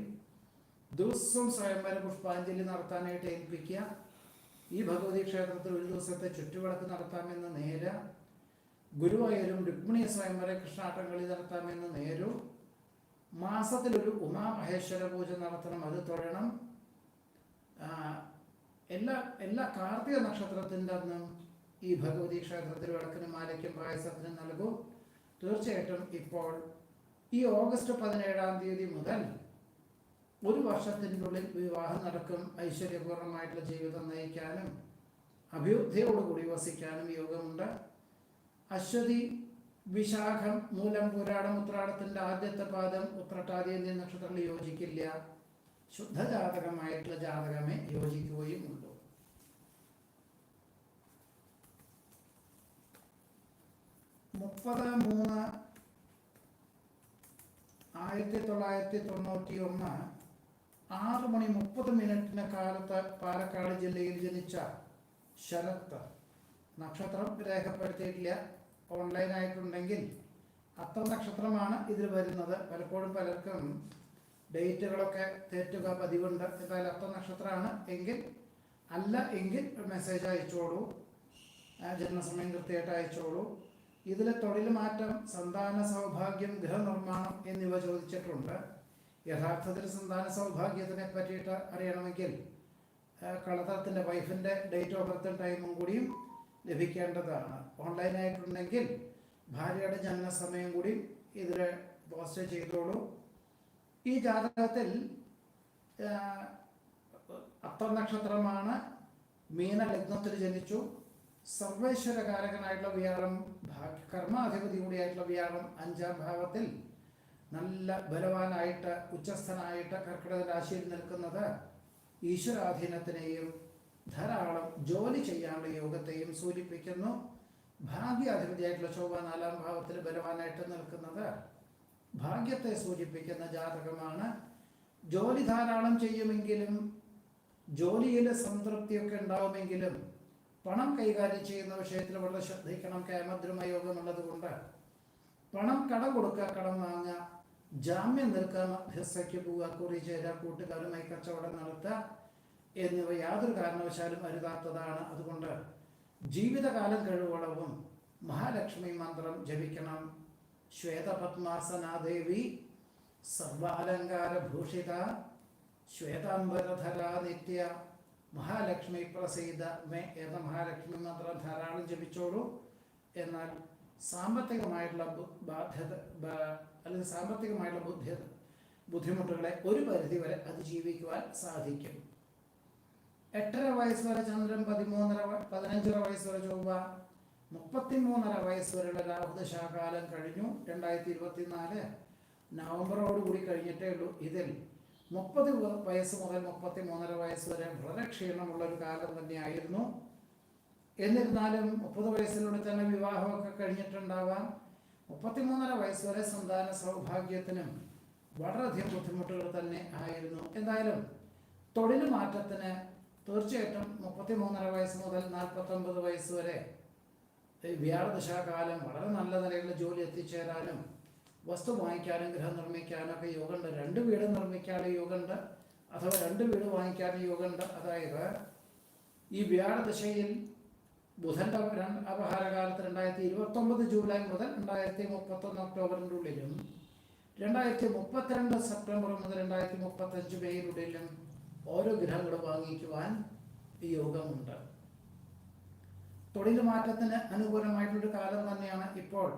ദിവസവും സ്വയംവര പുഷ്പാഞ്ജലി നടത്താനായിട്ട് ഏൽപ്പിക്കുക. ഈ ഭഗവതി ക്ഷേത്രത്തിൽ ഒരു ദിവസത്തെ ചുറ്റുവിളക്ക് നടത്താമെന്ന് നേര്. ഗുരുവായൂരും രുക്മിണി സ്വയംവര കൃഷ്ണാട്ടങ്ങളി നടത്താമെന്ന് നേരു. മാസത്തിലൊരു ഉമാമഹേശ്വര പൂജ നടത്തണം അത് തൊഴണം. എല്ലാ എല്ലാ കാർത്തിക നക്ഷത്രത്തിന്റെ അന്നും ഈ ഭഗവതി ക്ഷേത്രത്തിൽ വിളക്കിനും മാലയ്ക്കും പായസത്തിനും നൽകും. തീർച്ചയായിട്ടും ഇപ്പോൾ ഈ ഓഗസ്റ്റ് പതിനേഴാം തീയതി മുതൽ ഒരു വർഷത്തിനുള്ളിൽ വിവാഹം നടക്കും. ഐശ്വര്യപൂർണമായിട്ടുള്ള ജീവിതം നയിക്കാനും അഭിവൃദ്ധിയോടുകൂടി വസിക്കാനും യോഗമുണ്ട്. അശ്വതി വിശാഖം മൂലം പുരാടം ഉത്രാടത്തിന്റെ ആദ്യത്തെ പാദം ഉത്രട്ടാതി എന്നീ നക്ഷത്രങ്ങൾ യോജിക്കില്ല. ശുദ്ധജാതകമായിട്ടുള്ള ജാതകമേ യോജിക്കുകയും ഉള്ളൂ മുപ്പത് മൂന്ന് ആയിരത്തി തൊള്ളായിരത്തി തൊണ്ണൂറ്റി ഒന്ന് ആറ് മണി മുപ്പത് മിനിറ്റിന് കാലത്ത് പാലക്കാട് ജില്ലയിൽ ജനിച്ച ശരത്ത് നക്ഷത്രം രേഖപ്പെടുത്തിയിട്ടില്ല. ഓൺലൈനായിട്ടുണ്ടെങ്കിൽ അത്ര നക്ഷത്രമാണ് ഇതിൽ വരുന്നത്. പലപ്പോഴും പലർക്കും ഡേറ്റുകളൊക്കെ തെറ്റുക പതിവുണ്ട്. എന്തായാലും അത്ര നക്ഷത്രമാണ്. എങ്കിൽ അല്ല എങ്കിൽ മെസ്സേജ് അയച്ചോളൂ. ജന്മസമയം കൃത്യമായിട്ട് അയച്ചോളൂ. ഇതിൽ തൊഴിൽ മാറ്റം സന്താന സൗഭാഗ്യം ഗൃഹനിർമ്മാണം എന്നിവ ചോദിച്ചിട്ടുണ്ട്. യഥാർത്ഥത്തിൽ സന്താന സൗഭാഗ്യത്തിനെ പറ്റിയിട്ട് അറിയണമെങ്കിൽ കളത്തത്തിന്റെ വൈഫിന്റെ ഡേറ്റ് ഓഫ് ബർത്തും ടൈമും കൂടിയും ലഭിക്കേണ്ടതാണ്. ഓൺലൈനായിട്ടുണ്ടെങ്കിൽ ഭാര്യയുടെ ജനനസമയം കൂടി ഇതിൽ പോസ്റ്റ് ചെയ്തോളൂ. ഈ ജാതകത്തിൽ അത്തം നക്ഷത്രമാണ് മീന ലഗ്നത്തിൽ ജനിച്ചു. സർവേശ്വരകാരകനായിട്ടുള്ള വ്യാഴം കർമാധിപതി കൂടിയായിട്ടുള്ള വ്യാഴം അഞ്ചാം ഭാവത്തിൽ നല്ല ബലവാനായിട്ട് ഉച്ചസ്ഥനായിട്ട് കർക്കിടക രാശിയിൽ നിൽക്കുന്നത് ഈശ്വരാധീനത്തിനെയും ധാരാളം ജോലി ചെയ്യാനുള്ള യോഗത്തെയും സൂചിപ്പിക്കുന്നു. ഭാഗ്യാധിപതിയായിട്ടുള്ള ചൊവ്വ നാലാം ഭാവത്തിൽ ബലവാനായിട്ട് നിൽക്കുന്നത് ഭാഗ്യത്തെ സൂചിപ്പിക്കുന്ന ജാതകമാണ്. ജോലി ധാരാളം ചെയ്യുമെങ്കിലും ജോലിയിൽ സംതൃപ്തിയൊക്കെ ഉണ്ടാവുമെങ്കിലും പണം കൈകാര്യം ചെയ്യുന്ന വിഷയത്തിൽ വളരെ ശ്രദ്ധിക്കണം. കേമദ്രുമ യോഗമുള്ളത് കൊണ്ട് പണം കടം കൊടുക്കുക കടം വാങ്ങുക ജാമ്യം നിൽക്കുക മധ്യസ്ഥയ്ക്ക് പോവുക കുറി ചേരുക കൂട്ടുകാരുമായി കച്ചവടം നടത്തുക എന്നിവ യാതൊരു കാരണവശാലും അരുതാത്തതാണ്. അതുകൊണ്ട് ജീവിതകാലം കഴിവോളവും മഹാലക്ഷ്മി മന്ത്രം ജപിക്കണം. ശ്വേതപത്മാസനാദേവി സർവാലങ്കാര ഭൂഷിത ശ്വേതാംബരധര നിത്യ മഹാലക്ഷ്മി പ്രസീത മേ എന്ന മഹാലക്ഷ്മി മന്ത്രം ധാരാളം ജപിച്ചോളൂ. എന്നാൽ സാമ്പത്തികമായിട്ടുള്ള ബാധ്യത അല്ലെങ്കിൽ സാമ്പത്തികമായിട്ടുള്ള ബുദ്ധി ബുദ്ധിമുട്ടുകളെ ഒരു പരിധി വരെ അതിജീവിക്കുവാൻ സാധിക്കും. എട്ടര വയസ്സ് വരെ ചന്ദ്രൻ പതിമൂന്നര പതിനഞ്ചര വയസ്സ് വരെ ചൊവ്വ മുപ്പത്തിമൂന്നര വയസ്സ് വരെയുള്ള രാഹുദശാകാലം കഴിഞ്ഞു. രണ്ടായിരത്തി ഇരുപത്തിനാല് നവംബറോട് കൂടി കഴിഞ്ഞിട്ടേ ഉള്ളൂ. ഇതിൽ മുപ്പത് വയസ്സ് മുതൽ മുപ്പത്തി മൂന്നര വയസ്സ് വരെ വളരെ ക്ഷീണമുള്ള ഒരു കാലം തന്നെയായിരുന്നു. എന്നിരുന്നാലും മുപ്പത് വയസ്സിലൂടെ തന്നെ വിവാഹമൊക്കെ കഴിഞ്ഞിട്ടുണ്ടാവാം. മുപ്പത്തിമൂന്നര വയസ്സ് വരെ സന്താന സൗഭാഗ്യത്തിനും വളരെയധികം ബുദ്ധിമുട്ടുകൾ തന്നെ ആയിരുന്നു. എന്തായാലും തൊഴിൽ മാറ്റത്തിന് തീർച്ചയായിട്ടും മുപ്പത്തിമൂന്നര വയസ്സ് മുതൽ നാൽപ്പത്തൊമ്പത് വയസ്സ് വരെ വ്യാഴദശാകാലം വളരെ നല്ല നിലയിൽ ജോലി എത്തിച്ചേരാനും വസ്തു വാങ്ങിക്കാനും ഗൃഹം നിർമ്മിക്കാനും ഒക്കെ യോഗമുണ്ട് രണ്ട് വീട് നിർമ്മിക്കാനും യോഗമുണ്ട് അഥവാ രണ്ട് വീട് വാങ്ങിക്കാനും യോഗമുണ്ട് അതായത് ഈ വ്യാഴദശയിൽ ബുധന്റെ അപഹാരകാലത്ത് രണ്ടായിരത്തി ഇരുപത്തൊമ്പത് ജൂലൈ മുതൽ രണ്ടായിരത്തി മുപ്പത്തൊന്ന് ഒക്ടോബറിന്റെ ഉള്ളിലും രണ്ടായിരത്തി മുപ്പത്തിരണ്ട് സെപ്റ്റംബർ മുതൽ രണ്ടായിരത്തി മുപ്പത്തഞ്ച് മെയ്യിലുള്ളിലും ഓരോ ഗ്രഹങ്ങൾ വാങ്ങിക്കുവാൻ ഈ യോഗമുണ്ട്. തൊഴിൽ മാറ്റത്തിന് അനുകൂലമായിട്ടൊരു കാലം തന്നെയാണ് ഇപ്പോൾ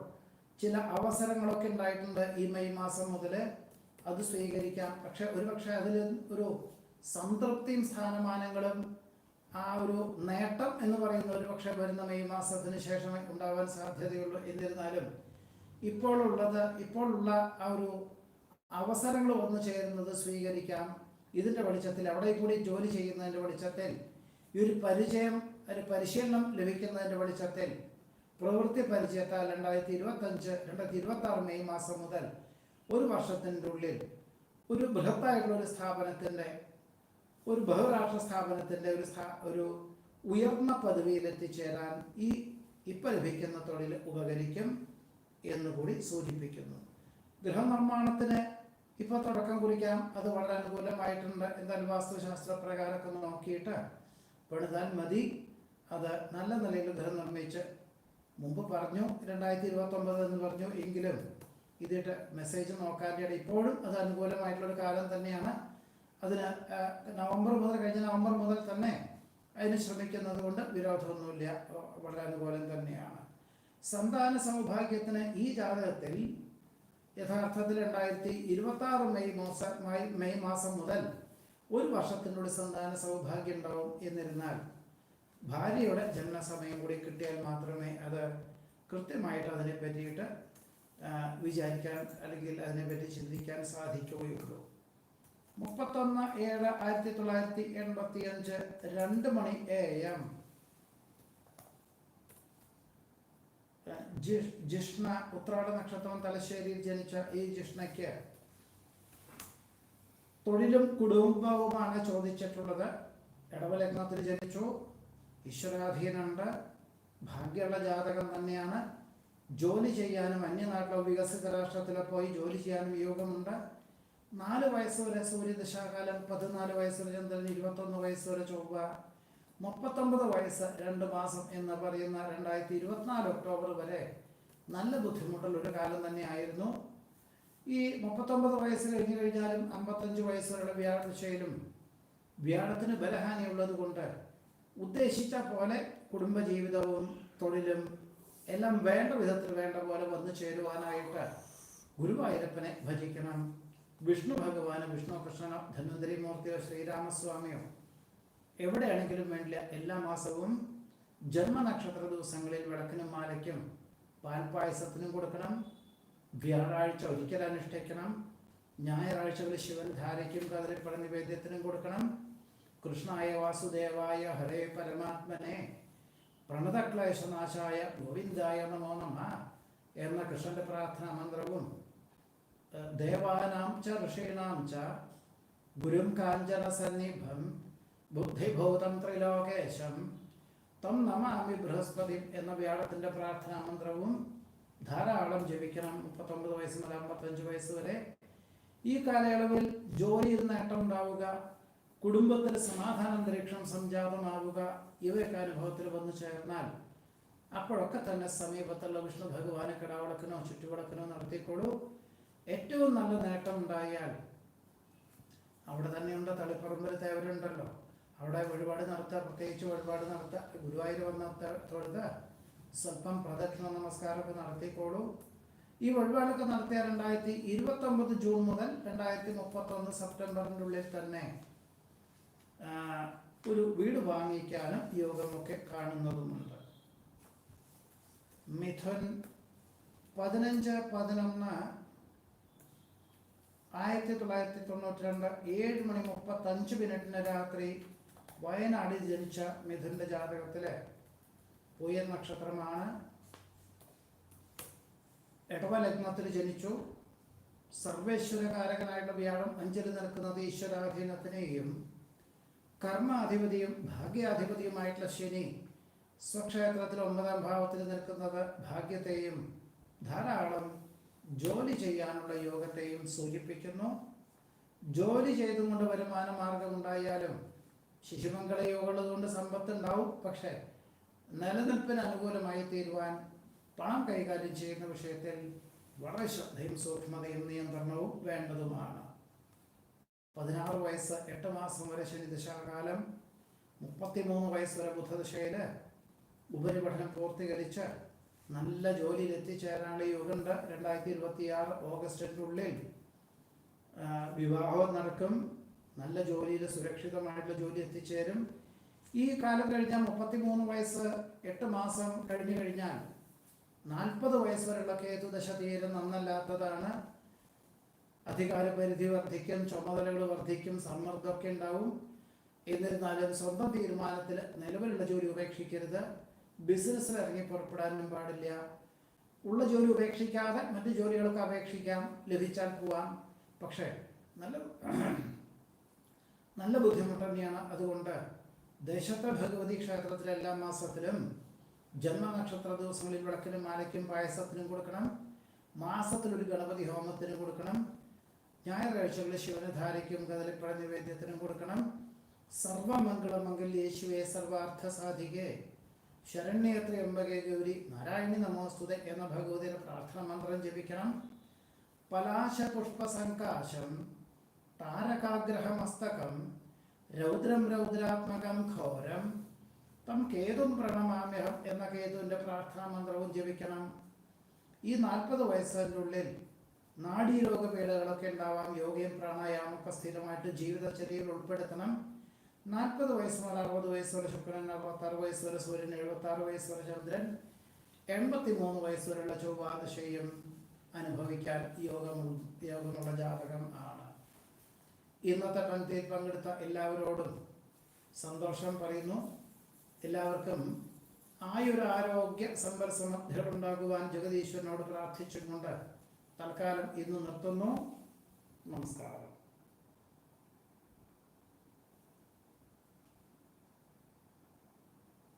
ചില അവസരങ്ങളൊക്കെ ഉണ്ടായിട്ടുണ്ട് ഈ മെയ് മാസം മുതൽ അത് സ്വീകരിക്കാം. പക്ഷെ ഒരുപക്ഷെ അതിൽ ഒരു സംതൃപ്തിയും സ്ഥാനമാനങ്ങളും ആ ഒരു നേട്ടം എന്ന് പറയുന്ന ഒരു പക്ഷേ വരുന്ന മെയ് മാസത്തിന് ശേഷം ഉണ്ടാവാൻ സാധ്യതയുള്ളൂ. എന്നിരുന്നാലും ഇപ്പോൾ ഉള്ളത് ഇപ്പോഴുള്ള ആ ഒരു അവസരങ്ങൾ വന്നു ചേരുന്നത് സ്വീകരിക്കാം. ഇതിന്റെ വെളിച്ചത്തിൽ അവിടെ കൂടി ജോലി ചെയ്യുന്നതിന്റെ വെളിച്ചത്തിൽ ഈ ഒരു പരിചയം ഒരു പരിശീലനം ലഭിക്കുന്നതിന്റെ വെളിച്ചത്തിൽ പ്രവൃത്തി പരിചയത്താൽ രണ്ടായിരത്തി ഇരുപത്തഞ്ച് രണ്ടായിരത്തി ഇരുപത്തി ആറ് മെയ് മാസം മുതൽ ഒരു വർഷത്തിന്റെ ഉള്ളിൽ ഒരു ബൃഹത്തായിട്ടുള്ള ഒരു സ്ഥാപനത്തിന്റെ ഒരു ബഹുരാഷ്ട്ര സ്ഥാപനത്തിന്റെ ഒരു സ്ഥാ ഒരു ഉയർന്ന പദവിയിൽ എത്തിച്ചേരാൻ ഈ ഇപ്പം ലഭിക്കുന്ന തൊഴിൽ ഉപകരിക്കും എന്നുകൂടി സൂചിപ്പിക്കുന്നു. ഗൃഹനിർമ്മാണത്തിന് ഇപ്പോൾ തുടക്കം കുറിക്കാം. അത് വളരെ അനുകൂലമായിട്ടുണ്ട്. എന്തായാലും വാസ്തുശാസ്ത്ര പ്രകാരമൊക്കെ നോക്കിയിട്ട് പണിതാൽ മതി. അത് നല്ല നിലയിൽ ഗൃഹം നിർമ്മിച്ച് മുമ്പ് പറഞ്ഞു രണ്ടായിരത്തി ഇരുപത്തൊമ്പത് എന്ന് പറഞ്ഞു. എങ്കിലും ഇതിട്ട് മെസ്സേജ് നോക്കാന്റെ ഇപ്പോഴും അത് അനുകൂലമായിട്ടുള്ളൊരു കാലം തന്നെയാണ്. അതിന് നവംബർ മുതൽ കഴിഞ്ഞ നവംബർ മുതൽ തന്നെ അതിന് ശ്രമിക്കുന്നത് കൊണ്ട് വിരോധമൊന്നുമില്ല. വളരെ അനുകൂലം തന്നെയാണ്. സന്താന സൗഭാഗ്യത്തിന് ഈ ജാതകത്തിൽ യഥാർത്ഥത്തിൽ രണ്ടായിരത്തി ഇരുപത്തി ആറ് മെയ് മാസം മെയ് മാസം മുതൽ ഒരു വർഷത്തിനുള്ളിൽ സന്താന സൗഭാഗ്യം ഉണ്ടാവും എന്നിരുന്നാൽ ഭാര്യയുടെ ജനനസമയം കൂടി കിട്ടിയാൽ മാത്രമേ അത് കൃത്യമായിട്ട് അതിനെ പറ്റിയിട്ട് വിചാരിക്കാൻ അല്ലെങ്കിൽ അതിനെപ്പറ്റി ചിന്തിക്കാൻ സാധിക്കുകയുള്ളൂ. മുപ്പത്തൊന്ന് ഏഴ് ആയിരത്തി തൊള്ളായിരത്തി എൺപത്തി അഞ്ച് രണ്ട് മണി എ എം. ജിഷ്ണ ഉത്രാട നക്ഷത്രം തലശ്ശേരിയിൽ ജനിച്ച ഈ ജിഷ്ണയ്ക്ക് തൊഴിലും കുടുംബവുമാണ് ചോദിച്ചിട്ടുള്ളത്. ഇടവലഗ്നത്തിൽ ജനിച്ചു. ഈശ്വരാധീനുണ്ട് ഭാഗ്യമുള്ള ജാതകം തന്നെയാണ്. ജോലി ചെയ്യാനും അന്യനാട്ടിലോ വികസിത രാഷ്ട്രത്തിലോ പോയി ജോലി ചെയ്യാനും യോഗമുണ്ട്. നാല് വയസ്സ് വരെ സൂര്യദശാകാലം പതിനാല് വയസ്സ് വരെ ചന്ദ്രൻ ഇരുപത്തൊന്ന് വയസ്സ് വരെ ചൊവ്വ മുപ്പത്തൊമ്പത് വയസ്സ് രണ്ട് മാസം എന്ന് പറയുന്ന രണ്ടായിരത്തി ഇരുപത്തിനാല് ഒക്ടോബർ വരെ നല്ല ബുദ്ധിമുട്ടുള്ള ഒരു കാലം തന്നെയായിരുന്നു. ഈ മുപ്പത്തൊമ്പത് വയസ്സ് കഴിഞ്ഞു കഴിഞ്ഞാലും അമ്പത്തഞ്ച് വയസ്സ് വരെയുള്ള വ്യാഴദശയിലും വ്യാഴത്തിന് ബലഹാനി ഉള്ളത് കൊണ്ട് ഉദ്ദേശിച്ച പോലെ കുടുംബജീവിതവും തൊഴിലും എല്ലാം വേണ്ട വിധത്തിൽ വേണ്ട പോലെ വന്നു ചേരുവാനായിട്ട് ഗുരുവായൂരപ്പനെ ഭജിക്കണം. വിഷ്ണു ഭഗവാന് വിഷ്ണു കൃഷ്ണനോ ധന്വന്തരി മൂർത്തിയോ ശ്രീരാമസ്വാമിയോ എവിടെയാണെങ്കിലും വേണ്ടില്ല. എല്ലാ മാസവും ജന്മനക്ഷത്ര ദിവസങ്ങളിൽ വിളക്കിനും മാലയ്ക്കും പാൽപ്പായസത്തിനും കൊടുക്കണം. വ്യാഴാഴ്ച ഒരിക്കൽ അനുഷ്ഠിക്കണം. ഞായറാഴ്ചകളിൽ ശിവൻ ധാരയ്ക്കും കതിരിപ്പട നിവേദ്യത്തിനും കൊടുക്കണം. കൃഷ്ണായ വാസുദേവായ ഹരേ പരമാത്മനെ പ്രണതക്ലേശനാശായ ഗോവിന്ദായ നമോ നമ എന്ന കൃഷ്ണന്റെ പ്രാർത്ഥനാ മന്ത്രവും ദേവാനാം ച ഋഷീണാം ച ഗുരും കാഞ്ചന സന്നിഭം ബുദ്ധിഭൂതം ത്രിലോകേശം തം നമാമി ബൃഹസ്പതി എന്ന വ്യാഴത്തിന്റെ പ്രാർത്ഥനാ മന്ത്രവും ധാരാളം ജപിക്കണം. മുപ്പത്തൊമ്പത് വയസ്സ് മുതൽ അമ്പത്തഞ്ച് വയസ്സ് വരെ ഈ കാലയളവിൽ ജോലിയിൽ നേട്ടം ഉണ്ടാവുക കുടുംബത്തിൽ സമാധാന അന്തരീക്ഷം സംജാതമാവുക ഇവയൊക്കെ അനുഭവത്തിൽ വന്നു ചേർന്നാൽ അപ്പോഴൊക്കെ തന്നെ സമീപത്തുള്ള വിഷ്ണു ഭഗവാനെ കിടാവിളക്കിനോ ചുറ്റുവിളക്കിനോ നടത്തിക്കൊള്ളൂ ഏറ്റവും നല്ല നേട്ടം ഉണ്ടായാൽ അവിടെ തന്നെയുണ്ട് തളിപ്പറമ്പിൽ തേവരുണ്ടല്ലോ. അവിടെ വഴിപാട് നടത്തുക പ്രത്യേകിച്ച് വഴിപാട് നടത്തുക ഗുരുവായൂർ വന്ന തൊഴുത് സ്വല്പം പ്രദക്ഷിണ നമസ്കാരമൊക്കെ നടത്തിക്കോളൂ. ഈ വഴിപാടൊക്കെ നടത്തിയ രണ്ടായിരത്തി ഇരുപത്തി ഒമ്പത് ജൂൺ മുതൽ രണ്ടായിരത്തി മുപ്പത്തി ഒന്ന് സെപ്റ്റംബറിന്റെ ഉള്ളിൽ തന്നെ ഒരു വീട് വാങ്ങിക്കാനും യോഗമൊക്കെ കാണുന്നതുമുണ്ട്. മിഥുൻ പതിനഞ്ച് പതിനൊന്ന് ആയിരത്തി തൊള്ളായിരത്തി തൊണ്ണൂറ്റി രണ്ട് ഏഴ് മണി മുപ്പത്തഞ്ച് മിനിറ്റിന് രാത്രി വയനാടിൽ ജനിച്ച മിഥുന്റെ ജാതകത്തിൽ പൂയൻ നക്ഷത്രമാണ്. എടവ ലഗ്നത്തിൽ ജനിച്ചു. സർവേശ്വരകാരകനായിട്ടുള്ള വ്യാഴം അഞ്ചിൽ നിൽക്കുന്നത് ഈശ്വരാധീനത്തിനെയും കർമാധിപതിയും ഭാഗ്യാധിപതിയുമായിട്ടുള്ള ശനി സ്വക്ഷേത്രത്തിൽ ഒമ്പതാം ഭാവത്തിൽ നിൽക്കുന്നത് ഭാഗ്യത്തെയും ധാരാളം ജോലി ചെയ്യാനുള്ള യോഗത്തെയും സൂചിപ്പിക്കുന്നു. ജോലി ചെയ്തുകൊണ്ട് വരുമാന മാർഗം ഉണ്ടായാലും ശിശുമംഗള യോഗമുള്ളത് കൊണ്ട് സമ്പത്ത് ഉണ്ടാവും. പക്ഷേ നിലനിൽപ്പിന് അനുകൂലമായി തീരുവാൻ പണം കൈകാര്യം ചെയ്യുന്ന വിഷയത്തിൽ വളരെ ശ്രദ്ധയും സൂക്ഷ്മതയും നിയന്ത്രണവും വേണ്ടതുമാണ്. പതിനാറ് വയസ്സ് എട്ട് മാസം വരെ ശനി ദശാകാലം മുപ്പത്തിമൂന്ന് വയസ്സ് വരെ ബുധദശയിൽ ഉപരിപഠനം പൂർത്തീകരിച്ച് നല്ല ജോലിയിൽ എത്തിച്ചേരാനുള്ള യോഗമുണ്ട് രണ്ടായിരത്തി ഇരുപത്തി ആറ് വിവാഹം നടക്കും. നല്ല ജോലിയിൽ സുരക്ഷിതമായിട്ടുള്ള ജോലി എത്തിച്ചേരും. ഈ കാലം കഴിഞ്ഞാൽ മുപ്പത്തിമൂന്ന് വയസ്സ് എട്ട് മാസം കഴിഞ്ഞു കഴിഞ്ഞാൽ നാൽപ്പത് വയസ്സ് വരെയുള്ള കേതുദശ തീരെ നന്നല്ലാത്തതാണ്. അധികാരപരിധി വർദ്ധിക്കും ചുമതലകൾ വർദ്ധിക്കും സമ്മർദ്ദമൊക്കെ ഉണ്ടാവും. എന്നിരുന്നാലും സ്വന്തം തീരുമാനത്തിൽ നിലവിലുള്ള ജോലി ഉപേക്ഷിക്കരുത്. ബിസിനസ്സിൽ ഇറങ്ങി പുറപ്പെടാനും പാടില്ല. ഉള്ള ജോലി ഉപേക്ഷിക്കാതെ മറ്റു ജോലികളൊക്കെ അപേക്ഷിക്കാം ലഭിച്ചാൽ പോവാം. പക്ഷേ നല്ല നല്ല ബുദ്ധിമുട്ട് തന്നെയാണ്. അതുകൊണ്ട് ദേശത്തെ ഭഗവതി ക്ഷേത്രത്തിലെ എല്ലാ മാസത്തിലും ജന്മനക്ഷത്ര ദിവസങ്ങളിൽ വിളക്കിനും മാലയ്ക്കും പായസത്തിനും കൊടുക്കണം. മാസത്തിലൊരു ഗണപതി ഹോമത്തിനും കൊടുക്കണം. ഞായറാഴ്ചകളിൽ ശിവന് ധാരയ്ക്കും കദളിപ്പഴ നിവേദ്യത്തിനും കൊടുക്കണം സർവമംഗളമംഗൽ യേശുവേ സർവാർത്ഥ സാധികെ ശരണ്യത്ര എമ്പകെ ഗൗരി നാരായണി നമോസ്തുത എന്ന ഭഗവതിയുടെ പ്രാർത്ഥന മന്ത്രം ജപിക്കണം. പലാശ പുഷ്പസങ്കാശം താരകാഗ്രഹമസ്തകം രൗദ്രം രൗദ്രാത്മകം ഘോരം. തം കേതും പ്രണമാമ്യഹം എന്ന കേതുവിന്റെ പ്രാർത്ഥനാ മന്ത്രവും ജപിക്കണം. ഈ നാൽപ്പത് വയസ്സിന്റെ ഉള്ളിൽ നാഡീരോഗ ഭേദങ്ങളൊക്കെ ഉണ്ടാവാം യോഗയും പ്രാണായാമൊക്കെ സ്ഥിരമായിട്ട് ജീവിതചര്യയിൽ ഉൾപ്പെടുത്തണം. നാൽപ്പത് വയസ്സ് മുതൽ അറുപത് വയസ്സ് വരെ ശുക്രൻ അറുപത്താറ് വയസ്സ് വരെ സൂര്യൻ എഴുപത്താറ് വയസ്സ് വരെ ചന്ദ്രൻ എൺപത്തി മൂന്ന് വയസ്സ് വരെയുള്ള ചൊവ്വാദശയും അനുഭവിക്കാൻ യോഗം യോഗമുള്ള ജാതകം ആണ്. ഇന്നത്തെ പങ്ക്തിയിൽ പങ്കെടുത്ത എല്ലാവരോടും സന്തോഷം പറയുന്നു. എല്ലാവർക്കും ആയൊരാരോഗ്യ സമ്പൽ സമൃദ്ധികളുണ്ടാകുവാൻ ജഗദീശ്വരനോട് പ്രാർത്ഥിച്ചുകൊണ്ട് തൽക്കാലം ഇത് നിർത്തുന്നു. നമസ്കാരം.